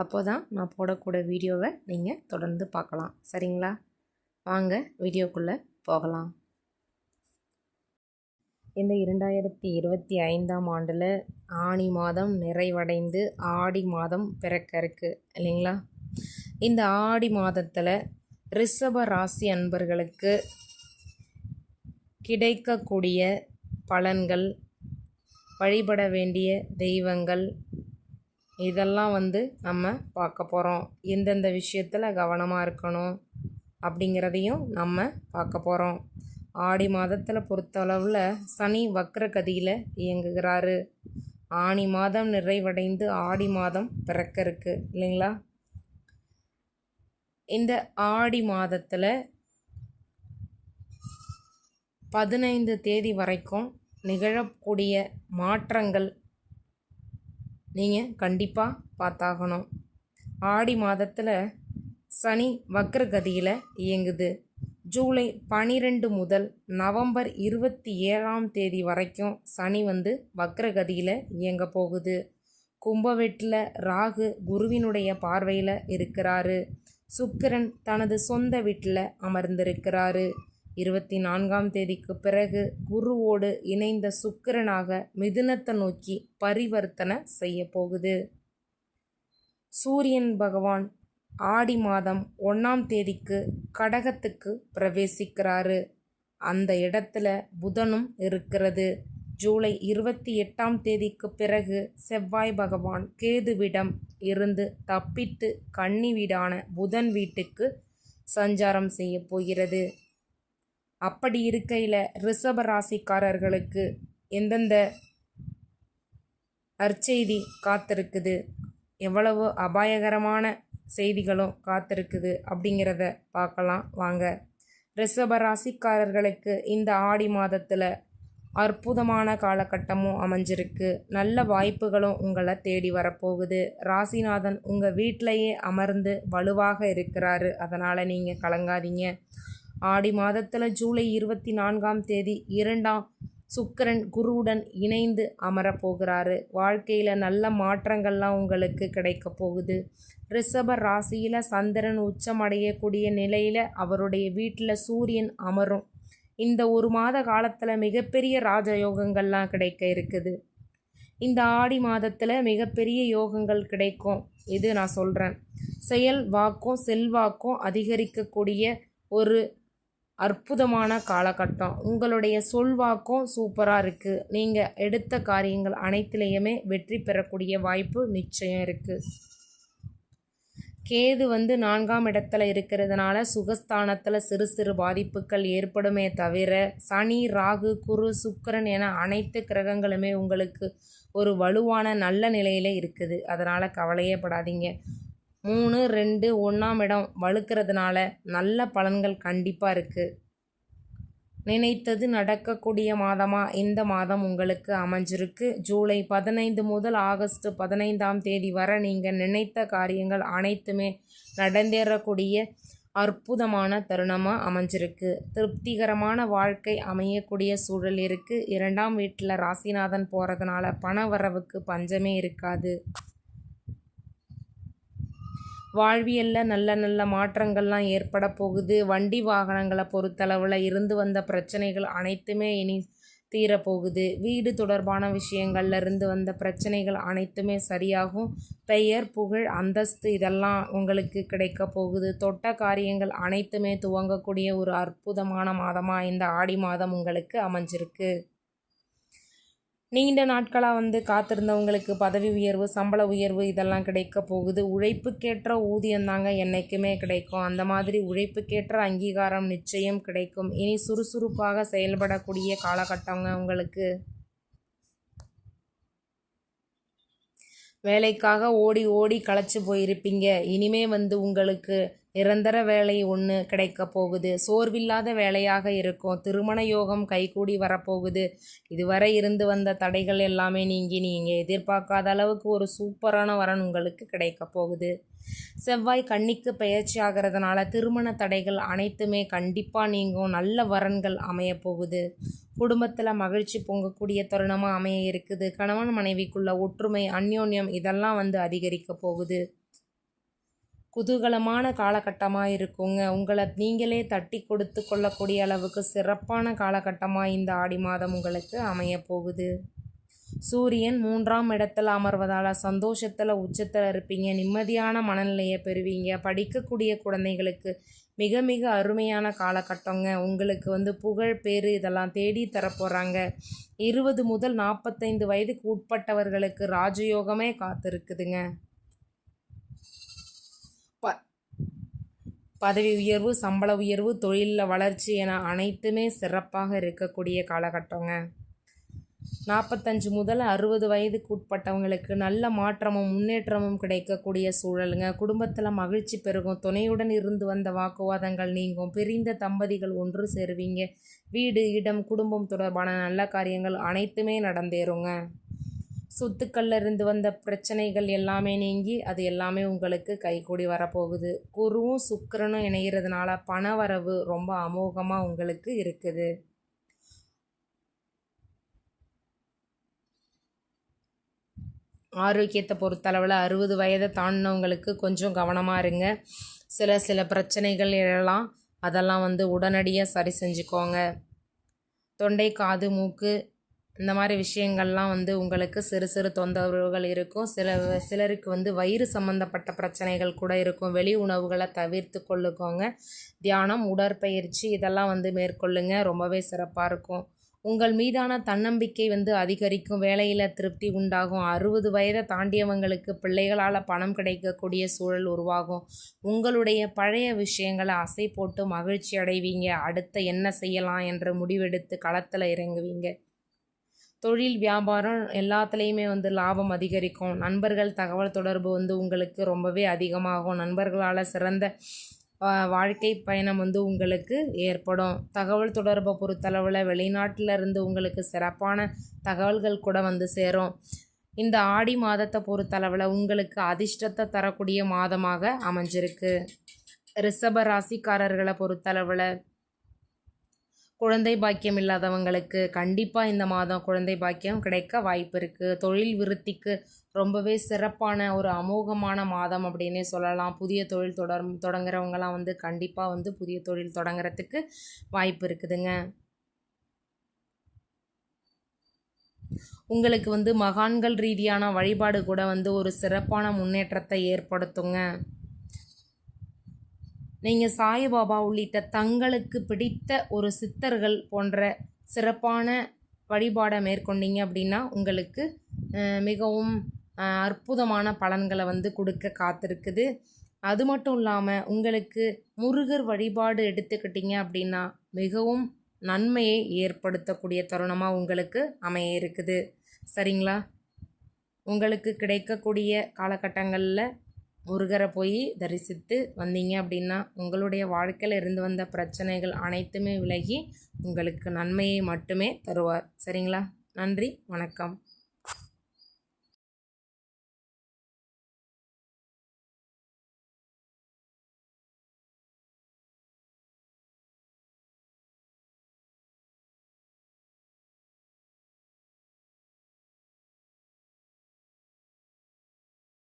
அப்போ தான் நான் போடக்கூடிய வீடியோவை நீங்கள் தொடர்ந்து பார்க்கலாம். சரிங்களா? வாங்க வீடியோக்குள்ளே போகலாம். இந்த இரண்டாயிரத்தி இருபத்தி ஐந்தாம் ஆண்டில் ஆணி மாதம் நிறைவடைந்து ஆடி மாதம் பிறக்க இருக்குது இல்லைங்களா? இந்த ஆடி மாதத்தில் ரிஷப ராசி அன்பர்களுக்கு கிடைக்கக்கூடிய பலன்கள் வழிபட வேண்டிய தெய்வங்கள் இதெல்லாம் வந்து நம்ம பார்க்க போகிறோம் எந்தெந்த விஷயத்தில் கவனமாக இருக்கணும் அப்படிங்கிறதையும் நம்ம பார்க்க போகிறோம் ஆடி மாதத்தில் பொறுத்தளவில் சனி வக்ரகதியில் இயங்குகிறாரு. ஆணி மாதம் நிறைவடைந்து ஆடி மாதம் பிறக்க இருக்கு இல்லைங்களா? இந்த ஆடி மாதத்தில் பதினைந்து தேதி வரைக்கும் நிகழக்கூடிய மாற்றங்கள் நீங்கள் கண்டிப்பாக பார்த்தாகணும். ஆடி மாதத்தில் சனி வக்ரகதியில் இயங்குது. ஜூலை பனிரெண்டு முதல் நவம்பர் இருபத்தி ஏழாம் தேதி வரைக்கும் சனி வந்து வக்ரகதியில் இயங்க போகுது. கும்பவெட்டில் ராகு குருவினுடைய பார்வையில் இருக்கிறாரு. சுக்கிரன் தனது சொந்த வீட்டில் அமர்ந்திருக்கிறாரு. இருபத்தி நான்காம் தேதிக்கு பிறகு குருவோடு இணைந்த சுக்கிரனாக மிதுனத்தை நோக்கி பரிவர்த்தனை செய்ய போகுது. சூரியன் பகவான் ஆடி மாதம் ஒன்றாம் தேதிக்கு கடகத்துக்கு பிரவேசிக்கிறாரு. அந்த இடத்துல புதனும் இருக்கிறது. ஜூலை இருபத்தி எட்டாம் தேதிக்கு பிறகு செவ்வாய் பகவான் கேதுவிடம் இருந்து தப்பித்து கன்னி வீடான புதன் வீட்டுக்கு சஞ்சாரம் செய்ய போகிறது. அப்படி இருக்கையில் ரிஷப ராசிக்காரர்களுக்கு எந்தெந்த அற்செய்தி காத்திருக்குது? எவ்வளவு அபாயகரமான செய்திகளும் காத்திருக்குது அப்படிங்கிறத பார்க்கலாம். வாங்க. ரிஷப ராசிக்காரர்களுக்கு இந்த ஆடி மாதத்தில் அற்புதமான காலகட்டமும் அமைஞ்சிருக்கு. நல்ல வாய்ப்புகளும் உங்களை தேடி வரப்போகுது. ராசிநாதன் உங்கள் வீட்டிலையே அமர்ந்து வலுவாக இருக்கிறாரு. அதனால் நீங்கள் கலங்காதீங்க. ஆடி மாதத்தில் ஜூலை இருபத்தி நான்காம் தேதி இரண்டாம் சுக்கரன் குருவுடன் இணைந்து அமரப்போகிறாரு வாழ்க்கையில் நல்ல மாற்றங்கள்லாம் உங்களுக்கு கிடைக்க போகுது. ரிஷப ராசியில் சந்திரன் உச்சம் அடையக்கூடிய நிலையில் அவருடைய வீட்டில் சூரியன் அமரும். இந்த ஒரு மாத காலத்தில் மிகப்பெரிய ராஜயோகங்கள்லாம் கிடைக்க இருக்குது. இந்த ஆடி மாதத்தில் மிகப்பெரிய யோகங்கள் கிடைக்கும். இது நான் சொல்கிறேன் செயல் வாக்கும் செல்வாக்கும் அதிகரிக்கக்கூடிய ஒரு அற்புதமான காலகட்டம். உங்களுடைய சொல்வாக்கும் சூப்பராக இருக்குது நீங்கள் எடுத்த காரியங்கள் அனைத்துலேயுமே வெற்றி பெறக்கூடிய வாய்ப்பு நிச்சயம் இருக்குது கேது வந்து நான்காம் இடத்துல இருக்கிறதுனால சுகஸ்தானத்தில் சிறு சிறு பாதிப்புகள் ஏற்படுமே தவிர சனி ராகு குரு சுக்கரன் என அனைத்து கிரகங்களுமே உங்களுக்கு ஒரு வலுவான நல்ல நிலையில் இருக்குது. அதனால் கவலையே படாதீங்க. மூணு ரெண்டு ஒன்றாம் இடம் வலுக்கிறதுனால நல்ல பலன்கள் கண்டிப்பாக இருக்குது நினைத்தது நடக்கக்கூடிய மாதமாக இந்த மாதம் உங்களுக்கு அமைஞ்சிருக்கு. ஜூலை பதினைந்து முதல் ஆகஸ்ட் பதினைந்தாம் தேதி வரை நீங்கள் நினைத்த காரியங்கள் அனைத்துமே நடந்தேறக்கூடிய அற்புதமான தருணமாக அமைஞ்சிருக்கு. திருப்திகரமான வாழ்க்கை அமையக்கூடிய சூழல் இருக்குது இரண்டாம் வீட்டில் ராசிநாதன் போகிறதுனால பண வரவுக்கு பஞ்சமே இருக்காது. வாழ்வியலில் நல்ல நல்ல மாற்றங்கள்லாம் ஏற்பட போகுது. வண்டி வாகனங்களை பொறுத்தளவில் இருந்து வந்த பிரச்சனைகள் அனைத்துமே இனி தீரப்போகுது வீடு தொடர்பான விஷயங்கள்ல இருந்து வந்த பிரச்சனைகள் அனைத்துமே சரியாகும். பெயர் புகழ் அந்தஸ்து இதெல்லாம் உங்களுக்கு கிடைக்க போகுது. தொட்ட காரியங்கள் அனைத்துமே துவங்கக்கூடிய ஒரு அற்புதமான மாதமாக இந்த ஆடி மாதம் உங்களுக்கு அமைஞ்சிருக்கு. நீண்ட நாட்களாக வந்து காத்திருந்தவங்களுக்கு பதவி உயர்வு சம்பள உயர்வு இதெல்லாம் கிடைக்க போகுது. உழைப்புக்கேற்ற ஊதியம் தாங்க என்றைக்குமே கிடைக்கும். அந்த மாதிரி உழைப்புக்கேற்ற அங்கீகாரம் நிச்சயம் கிடைக்கும். இனி சுறுசுறுப்பாக செயல்படக்கூடிய காலகட்டங்க உங்களுக்கு. வேலைக்காக ஓடி ஓடி களைச்சி போயிருப்பீங்க. இனிமே வந்து உங்களுக்கு நிரந்தர வேலை ஒன்று கிடைக்க போகுது. சோர்வில்லாத வேலையாக இருக்கும். திருமண யோகம் கைகூடி வரப்போகுது. இதுவரை இருந்து வந்த தடைகள் எல்லாமே நீங்கி நீங்கள் எதிர்பார்க்காத அளவுக்கு ஒரு சூப்பரான வரன் உங்களுக்கு கிடைக்க போகுது. செவ்வாய் கன்னிக்கு பயிற்சி ஆகிறதுனால திருமண தடைகள் அனைத்துமே கண்டிப்பாக நீங்கும். நல்ல வரன்கள் அமைய போகுது. குடும்பத்தில் மகிழ்ச்சி பொங்கக்கூடிய தருணமாக அமைய இருக்குது. கணவன் மனைவிக்குள்ள ஒற்றுமை அந்யோன்யம் இதெல்லாம் வந்து அதிகரிக்க போகுது. குதூகலமான காலகட்டமாக இருக்குங்க உங்களை நீங்களே தட்டி கொடுத்து கொள்ளக்கூடிய அளவுக்கு சிறப்பான காலகட்டமாக இந்த ஆடி மாதம் உங்களுக்கு அமைய போகுது சூரியன் மூன்றாம் இடத்துல அமர்வதால் சந்தோஷத்தில் உச்சத்தில் இருப்பீங்க. நிம்மதியான மனநிலையை பெறுவீங்க. படிக்கக்கூடிய குழந்தைகளுக்கு மிக மிக அருமையான காலகட்டங்க. உங்களுக்கு வந்து புகழ் பேர் இதெல்லாம் தேடி தரப்போகிறாங்க இருபது முதல் நாற்பத்தைந்து வயதுக்கு உட்பட்டவர்களுக்கு ராஜயோகமே காத்திருக்குதுங்க. பதவி உயர்வு சம்பள உயர்வு தொழிலில் வளர்ச்சி என அனைத்துமே சிறப்பாக இருக்கக்கூடிய காலகட்டங்க. நாற்பத்தஞ்சு முதல் அறுபது வயதுக்கு உட்பட்டவங்களுக்கு நல்ல மாற்றமும் முன்னேற்றமும் கிடைக்கக்கூடிய சூழலுங்க. குடும்பத்தில் மகிழ்ச்சி பெருகும். துணையுடன் இருந்து வந்த வாக்குவாதங்கள் நீங்கும். பிரிந்த தம்பதிகள் ஒன்று சேருவீங்க. வீடு இடம் குடும்பம் தொடர்பான நல்ல காரியங்கள் அனைத்துமே நடந்தேறுங்க. சொத்துக்கள்ல இருந்து வந்த பிரச்சனைகள் எல்லாமே நீங்கி அது எல்லாமே உங்களுக்கு கைகூடி வரப்போகுது. குருவும் சுக்கரனும் இணைகிறதுனால பண வரவு ரொம்ப அமோகமாக உங்களுக்கு இருக்குது. ஆரோக்கியத்தை பொறுத்தளவில் அறுபது வயதை தாண்டினவங்களுக்கு கொஞ்சம் கவனமாக இருங்க. சில சில பிரச்சனைகள் எழலாம். அதெல்லாம் வந்து உடனடியாக சரி செஞ்சுக்கோங்க. தொண்டை காது மூக்கு இந்த மாதிரி விஷயங்கள்லாம் வந்து உங்களுக்கு சிறு சிறு தொந்தரவுகள் இருக்கும். சில சிலருக்கு வந்து வயிறு சம்மந்தப்பட்ட பிரச்சனைகள் கூட இருக்கும். வெளி உணவுகளை தவிர்த்து கொள்ளுக்கோங்க. தியானம் உடற்பயிற்சி இதெல்லாம் வந்து மேற்கொள்ளுங்க. ரொம்பவே சிறப்பாக இருக்கும். உங்கள் மீதான தன்னம்பிக்கை வந்து அதிகரிக்கும். வேலையில் திருப்தி உண்டாகும். அறுபது வயதை தாண்டியவங்களுக்கு பிள்ளைகளால் பணம் கிடைக்கக்கூடிய சூழல் உருவாகும். உங்களுடைய பழைய விஷயங்களை அசை போட்டு மகிழ்ச்சி அடைவீங்க அடுத்த என்ன செய்யலாம் என்று முடிவெடுத்து களத்தில் இறங்குவீங்க. தொழில் வியாபாரம் எல்லாத்துலேயுமே வந்து லாபம் அதிகரிக்கும். நண்பர்கள் தகவல் தொடர்பு வந்து உங்களுக்கு ரொம்பவே அதிகமாகும். நண்பர்களால் சிறந்த வாழ்க்கை பயணம் வந்து உங்களுக்கு ஏற்படும். தகவல் தொடர்பை பொறுத்தளவில் வெளிநாட்டில் இருந்து உங்களுக்கு சிறப்பான தகவல்கள் கூட வந்து சேரும். இந்த ஆடி மாதத்தை பொறுத்தளவில் உங்களுக்கு அதிர்ஷ்டத்தை தரக்கூடிய மாதமாக அமைஞ்சிருக்கு. ரிஷப ராசிக்காரர்களை பொறுத்தளவில் குழந்தை பாக்கியம் இல்லாதவங்களுக்கு கண்டிப்பாக இந்த மாதம் குழந்தை பாக்கியம் கிடைக்க வாய்ப்பு இருக்குது தொழில் விருத்திக்கு ரொம்பவே சிறப்பான ஒரு அமோகமான மாதம் அப்படின்னே சொல்லலாம். புதிய தொழில் தொடர் தொடங்குறவங்கலாம் வந்து கண்டிப்பாக வந்து புதிய தொழில் தொடங்குறதுக்கு வாய்ப்பு இருக்குதுங்க. உங்களுக்கு வந்து மகான்கள் ரீதியான வழிபாடு கூட வந்து ஒரு சிறப்பான முன்னேற்றத்தை ஏற்படுத்துங்க. நீங்கள் சாய்பாபா உள்ளிட்ட தங்களுக்கு பிடித்த ஒரு சித்தர்கள் போன்ற சிறப்பான வழிபாடை மேற்கொண்டீங்க அப்படின்னா உங்களுக்கு மிகவும் அற்புதமான பலன்களை வந்து கொடுக்க காத்திருக்குது. அது மட்டும் இல்லாமல் உங்களுக்கு முருகர் வழிபாடு எடுத்துக்கிட்டிங்க அப்படின்னா மிகவும் நன்மையை ஏற்படுத்தக்கூடிய தருணமாக உங்களுக்கு அமைய இருக்குது. சரிங்களா? உங்களுக்கு கிடைக்கக்கூடிய காலகட்டங்களில் முருகரை போய் தரிசித்து வந்தீங்க அப்படின்னா உங்களுடைய வாழ்க்கையில் இருந்து வந்த பிரச்சனைகள் அனைத்துமே விலகி உங்களுக்கு நன்மையை மட்டுமே தருவார். சரிங்களா? நன்றி. வணக்கம்.